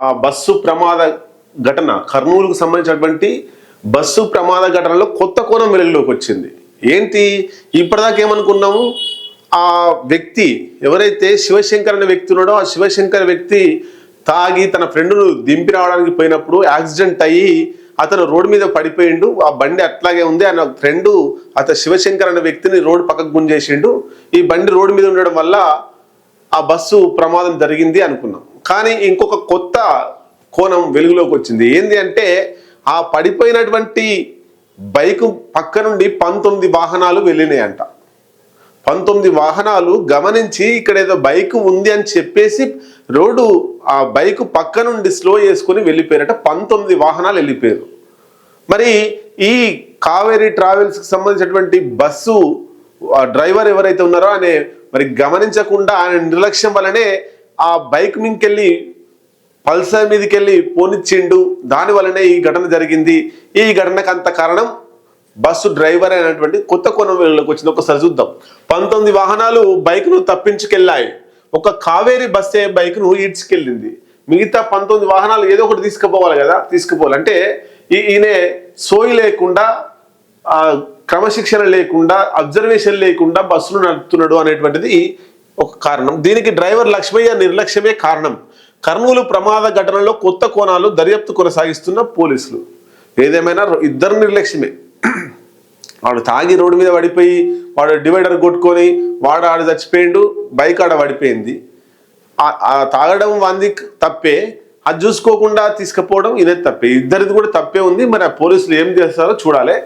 ఆ బస్సు ప్రమాద ఘటన కర్నూలుకు సంబంధించినటువంటి బస్సు ప్రమాద ఘటనలో కొత్త కోణం వెలుగులోకి వచ్చింది. ఏంటి? ఇప్పటిదాకా ఏమనుకున్నాము? ఆ వ్యక్తి ఎవరైతే శివశంకర్ అనే వ్యక్తి ఉన్నాడో ఆ శివశంకర్ వ్యక్తి తాగి తన ఫ్రెండ్ను దింపి రావడానికి పోయినప్పుడు యాక్సిడెంట్ అయ్యి అతను రోడ్డు మీద పడిపోయిండు. ఆ బండి అట్లాగే ఉంది. ఆయన ఫ్రెండ్ అతను శివశంకర్ అనే వ్యక్తిని రోడ్డు పక్కకు గుంజేసిండు. ఈ బండి రోడ్డు మీద ఉండడం వల్ల ఆ బస్సు ప్రమాదం జరిగింది అనుకున్నాం. కానీ ఇంకొక కొత్త కోణం వెలుగులోకి వచ్చింది. ఏంది అంటే ఆ పడిపోయినటువంటి బైకు పక్క నుండి పంతొమ్మిది వాహనాలు వెళ్ళినాయంట. పంతొమ్మిది వాహనాలు గమనించి ఇక్కడ ఏదో బైక్ ఉంది అని చెప్పేసి రోడ్డు ఆ బైక్ పక్క నుండి స్లో చేసుకుని వెళ్ళిపోయారట. పంతొమ్మిది వాహనాలు వెళ్ళిపోయారు. మరి ఈ కావేరీ ట్రావెల్స్కి సంబంధించినటువంటి బస్సు డ్రైవర్ ఎవరైతే ఉన్నారో ఆయన మరి గమనించకుండా ఆయన నిర్లక్ష్యం వలనే ఆ బైక్ మీదకెళ్ళి పల్సర్ మీదకి వెళ్ళి పోనిచ్చిండు దాని వల్లనే ఈ ఘటన జరిగింది. ఈ ఘటనకు అంత కారణం బస్సు డ్రైవర్ అయినటువంటి కొత్త కోణం వచ్చింది. ఒకసారి చూద్దాం. పంతొమ్మిది వాహనాలు బైక్ను తప్పించుకెళ్ళాయి. ఒక కావేరి బస్సే బైక్ను ఈడ్చుకెళ్ళింది. మిగతా పంతొమ్మిది వాహనాలు ఏదో ఒకటి తీసుకుపోవాలి కదా తీసుకుపోవాలంటే ఈ- ఈయన సోయి లేకుండా క్రమశిక్షణ లేకుండా అబ్జర్వేషన్ లేకుండా బస్సులు నడుపుతున్నాడు అనేటువంటిది ఒక కారణం. దీనికి డ్రైవర్ లక్ష్మయ్య నిర్లక్ష్యమే కారణం. కర్నూలు ప్రమాద ఘటనలో కొత్త కోణాలు దర్యాప్తు కొనసాగిస్తున్న పోలీసులు. ఏదేమైనా ఇద్దరు నిర్లక్ష్యమే. వాడు తాగి రోడ్డు మీద పడిపోయి వాడు డివైడర్ కొట్టుకొని వాడు ఆడ చచ్చిపోయిండు బైక్ ఆడ పడిపోయింది. తాగడం వంది తప్పే అది చూసుకోకుండా తీసుకుపోవడం ఇదే తప్పే. ఇద్దరిది కూడా తప్పే ఉంది. మరి ఆ పోలీసులు ఏం చేస్తారో చూడాలి.